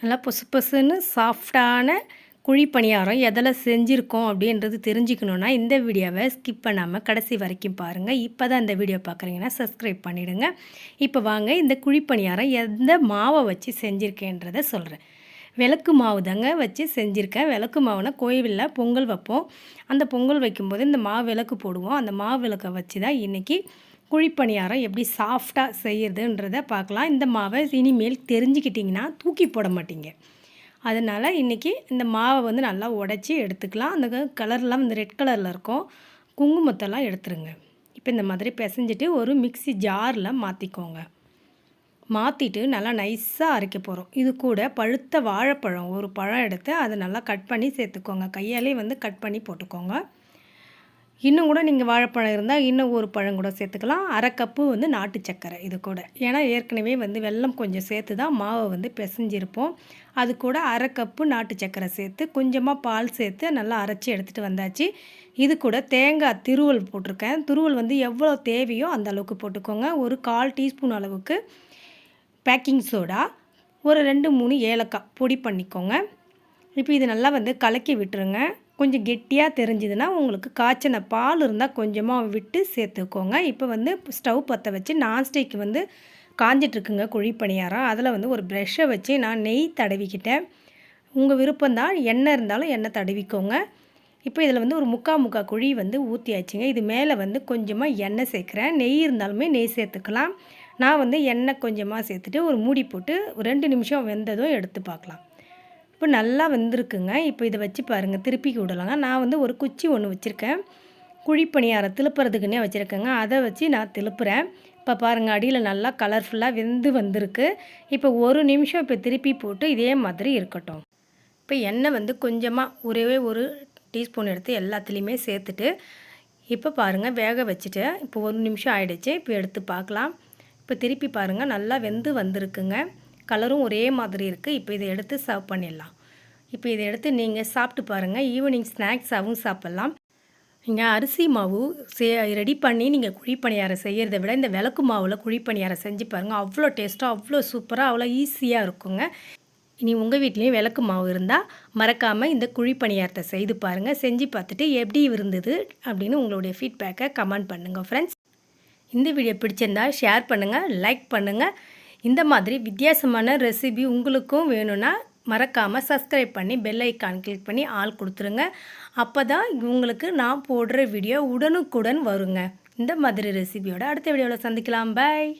நல்லா பொசு பொசுன்னு சாஃப்டான குழி பணியாரம் எதில் செஞ்சுருக்கோம் அப்படின்றது தெரிஞ்சுக்கணுன்னா இந்த வீடியோவை ஸ்கிப் பண்ணாமல் கடைசி வரைக்கும் பாருங்கள் இப்போ தான் இந்த வீடியோ பார்க்குறீங்கன்னா சப்ஸ்கிரைப் பண்ணிவிடுங்க இப்போ வாங்க இந்த குழி பணியாரம் எந்த மாவை வச்சு செஞ்சுருக்கேன்றதை சொல்கிறேன் விளக்கு மாவு தாங்க வச்சு செஞ்சுருக்கேன். விளக்கு மாவுனா கோயிலில் பொங்கல் வைப்போம். அந்த பொங்கல் வைக்கும்போது இந்த மாவு விளக்கு போடுவோம். அந்த மாவு விளக்கை வச்சு தான் இன்றைக்கி குழிப்பணியாரம் எப்படி சாஃப்டாக செய்கிறதுன்றதை பார்க்கலாம். இந்த மாவை இனிமேல் தெரிஞ்சுக்கிட்டிங்கன்னா தூக்கி போட மாட்டீங்க. அதனால் இன்றைக்கி இந்த மாவை வந்து நல்லா உடச்சி எடுத்துக்கலாம். அந்த கலர்லாம் இந்த ரெட் கலரில் இருக்கும். குங்குமத்தெல்லாம் எடுத்துருங்க. இப்போ இந்த மாதிரி பிசைஞ்சிட்டு ஒரு மிக்சி ஜாரில் மாற்றிக்கோங்க மாற்றிட்டு நல்லா நைஸாக அரைக்க போகிறோம் இது கூட பழுத்த வாழைப்பழம் ஒரு பழம் எடுத்து அதை நல்லா கட் பண்ணி சேர்த்துக்கோங்க. கையாலே வந்து கட் பண்ணி போட்டுக்கோங்க. இன்னும் கூட நீங்கள் வாழைப்பழம் இருந்தால் இன்னும் ஒரு பழம் கூட சேர்த்துக்கலாம். அரை கப்பு வந்து நாட்டு சக்கரை இது கூட. ஏன்னா ஏற்கனவே வந்து வெல்லம் கொஞ்சம் சேர்த்து தான் மாவை வந்து பிசைஞ்சிருப்போம். அது கூட அரை கப்பு நாட்டு சக்கரை சேர்த்து கொஞ்சமாக பால் சேர்த்து நல்லா அரைச்சி எடுத்துகிட்டு வந்தாச்சு. இது கூட தேங்காய் திருவல் போட்டிருக்கேன். திருவல் வந்து எவ்வளோ தேவையோ அந்த அளவுக்கு போட்டுக்கோங்க. ஒரு கால் டீஸ்பூன் அளவுக்கு பேக்கிங் சோடா ஒரு ரெண்டு மூணு ஏலக்காய் பொடி பண்ணிக்கோங்க. இப்போ இது நல்லா வந்து கலக்கி விட்டுருங்க. கொஞ்சம் கெட்டியாக தெரிஞ்சுதுன்னா உங்களுக்கு காய்ச்சின பால் இருந்தால் கொஞ்சமாக விட்டு சேர்த்துக்கோங்க. இப்போ வந்து ஸ்டவ் பற்ற வச்சு நான்ஸ்டிக் வந்து காஞ்சிட்ருக்குங்க குழி பணியாரம் அதில் வந்து ஒரு ப்ரெஷ்ஷை வச்சு நான் நெய் தடவிக்கிட்டேன். உங்கள் விருப்பம்தான் எண்ணெய் இருந்தாலும் எண்ணெய் தடவிக்கோங்க. இப்போ இதில் வந்து ஒரு முக்கா முக்கா குழி வந்து ஊற்றியாச்சுங்க இது மேலே வந்து கொஞ்சமாக எண்ணெய் சேர்க்குறேன். நெய் இருந்தாலுமே நெய் சேர்த்துக்கலாம். நான் வந்து எண்ணெய் கொஞ்சமாக சேர்த்துட்டு ஒரு மூடி போட்டு ரெண்டு நிமிஷம் வெந்ததும் எடுத்து பார்க்கலாம். இப்போ நல்லா வந்திருக்குங்க. இப்போ இதை வச்சு பாருங்கள் திருப்பி விடலாங்க. நான் வந்து ஒரு குச்சி ஒன்று வச்சுருக்கேன். குழிப்பணியாரம் திருப்புறதுக்குன்னே வச்சுருக்கேங்க. அதை வச்சு நான் திருப்புறேன். இப்போ பாருங்கள் அடியில் நல்லா கலர்ஃபுல்லாக வெந்து வந்திருக்கு. இப்போ ஒரு நிமிஷம் இப்போ திருப்பி போட்டு இதே மாதிரி இருக்கட்டும். இப்போ எண்ணெய் வந்து கொஞ்சமாக ஒரே ஒரு டீஸ்பூன் எடுத்து எல்லாத்துலேயுமே சேர்த்துட்டு இப்போ பாருங்கள் வேக வச்சுட்டு இப்போ ஒரு நிமிஷம் ஆகிடுச்சு இப்போ எடுத்து பார்க்கலாம். இப்போ திருப்பி பாருங்கள் நல்லா வெந்து வந்திருக்குங்க. கலரும் ஒரே மாதிரி இருக்குது இப்போ இதை எடுத்து சர்வ் பண்ணிடலாம். இப்போ இதை எடுத்து நீங்கள் சாப்பிட்டு பாருங்கள் ஈவினிங் ஸ்நாக்ஸாகவும் சாப்பிட்லாம். நீங்கள் அரிசி மாவு சே ரெடி பண்ணி நீங்கள் குழிப்பணியாரம் செய்கிறத விட இந்த விளக்கு மாவில் குழிப்பணியாரம் செஞ்சு பாருங்கள் அவ்வளோ டேஸ்ட்டாக அவ்வளோ சூப்பராக அவ்வளோ ஈஸியாக இருக்குங்க. இனி உங்கள் வீட்லேயும் விளக்கு மாவு இருந்தால் மறக்காமல் இந்த குழிப்பணியாரத்தை செய்து பாருங்கள் செஞ்சு பார்த்துட்டு எப்படி இருந்தது அப்படின்னு உங்களுடைய ஃபீட்பேக்கை கமெண்ட் பண்ணுங்கள் ஃப்ரெண்ட்ஸ் இந்த வீடியோ பிடிச்சிருந்தா ஷேர் பண்ணுங்கள் லைக் பண்ணுங்கள் இந்த மாதிரி வித்தியாசமான ரெசிபி உங்களுக்கும் வேணும்னா மறக்காமல் சப்ஸ்கிரைப் பண்ணி பெல் ஐக்கான் கிளிக் பண்ணி ஆள் கொடுத்துருங்க. அப்போ தான் உங்களுக்கு நான் போடுற வீடியோ உடனுக்குடன் வருங்க. இந்த மாதிரி ரெசிபியோட அடுத்த வீடியோவில் சந்திக்கலாம். பாய்